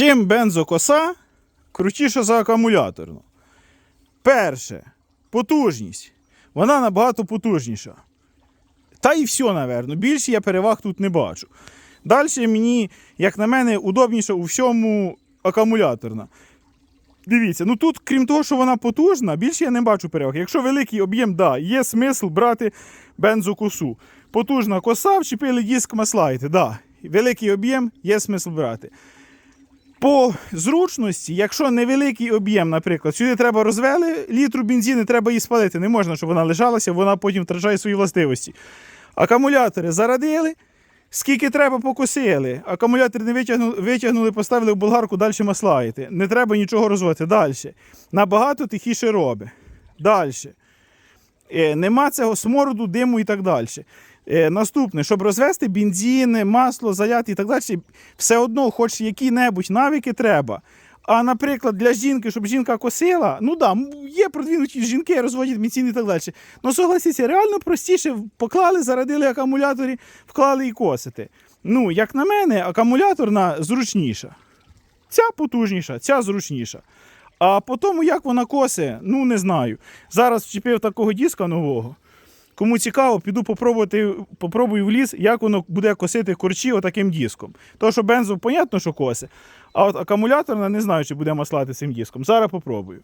Чим бензокоса крутіша за акумуляторну? Перше, потужність. Вона набагато потужніша. Та і все, напевно. Більше я переваг тут не бачу. Далі мені, як на мене, удобніше у всьому акумуляторна. Дивіться, ну тут, крім того, що вона потужна, більше я не бачу переваг. Якщо великий об'єм, да, є смисл брати бензокосу. Потужна коса, вчепили диск маслайте, да. Великий об'єм, є смисл брати. По зручності, якщо невеликий об'єм, наприклад, сюди треба розвели літру бензину, треба її спалити. Не можна, щоб вона лежалася, вона потім втрачає свої властивості. Акумулятори зарадили, скільки треба покосили. Акумулятор не витягнули, витягнули, поставили в болгарку, далі маслаєте. Не треба нічого розводити. Далі. Набагато тихіше робить. Далі. Е, нема цього смороду, диму і так далі. Е, наступне, щоб розвести бензин, масло, заяти і так далі, все одно, хоч які-небудь навики треба. А, наприклад, для жінки, щоб жінка косила, ну да, є продвинуті жінки, розводять бензин і так далі. Ну, согласіться, реально простіше поклали, зарадили акумуляторі, вклали і косити. Ну, як на мене, акумуляторна зручніша. Ця потужніша, ця зручніша. А по тому, як вона косе, ну не знаю. Зараз вчепив такого диска нового. Кому цікаво, піду попробувати, попробую в ліс, як воно буде косити корчі отаким диском. То, що бензо, понятно, що косе. А от акумуляторна не знаю, чи буде маслати цим диском. Зараз попробую.